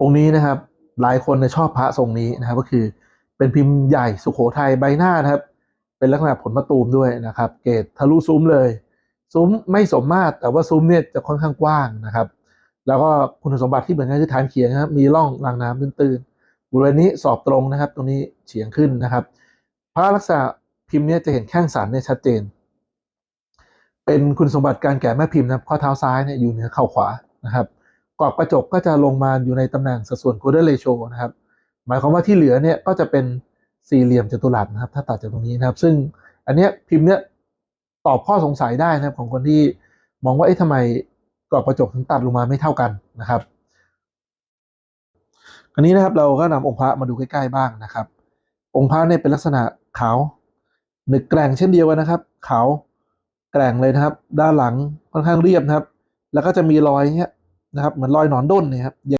องค์นี้นะครับหลายคนชอบพระทรงนี้นะครับ ก็คือเป็นพิมพ์ใหญ่สุโขทัยใบหน้านะครับ เป็นลักษณะผลมะตูมด้วยนะครับ เกรดทะลุซุ้มเลย ซุ้มไม่สมมาตรแต่ว่าซุ้มเนี่ยจะค่อนข้างกว้างนะครับ แล้วก็คุณสมบัติที่เหมือนกันคือฐานเขียงครับมีร่องรางน้ำตื้นๆบริเวณนี้สอบตรงนะครับ ตรงนี้เฉียงขึ้นนะครับ พระลักษณะพิมพ์เนี่ยจะเห็นแข้งสันเนี่ยชัดเจน เป็นคุณสมบัติการแก่แม่พิมพ์นะข้อเท้าซ้ายเนี่ยอยู่เหนือเข่าขวานะครับ กรอบกระจกก็จะลงมาอยู่ในตำแหน่งสัดส่วน golden ratio นะครับ หมายความว่าที่เหลือเนี่ยก็จะเป็นสี่เหลี่ยมจัตุรัสนะครับ ถ้าตัดจากตรงนี้นะครับ ซึ่งอันเนี้ยพิมพ์เนี้ยตอบข้อสงสัยได้นะครับของคนที่มองว่าเอ๊ะทำไมกรอบกระจกถึงตัดลงมาไม่เท่ากันนะครับอันนี้นะครับเราก็นำองค์พระมาดูใกล้ๆบ้างนะครับ องค์พระเนี่ยเป็นลักษณะขาวหนึกแกร่งเช่นเดียวกันนะครับขาวแกร่งเลยนะครับ ด้านหลังค่อนข้างเรียบนะครับ แล้วก็จะมีรอยเนี้ย นะครับเหมือนรอยหนอนด้นเนี่ยครับ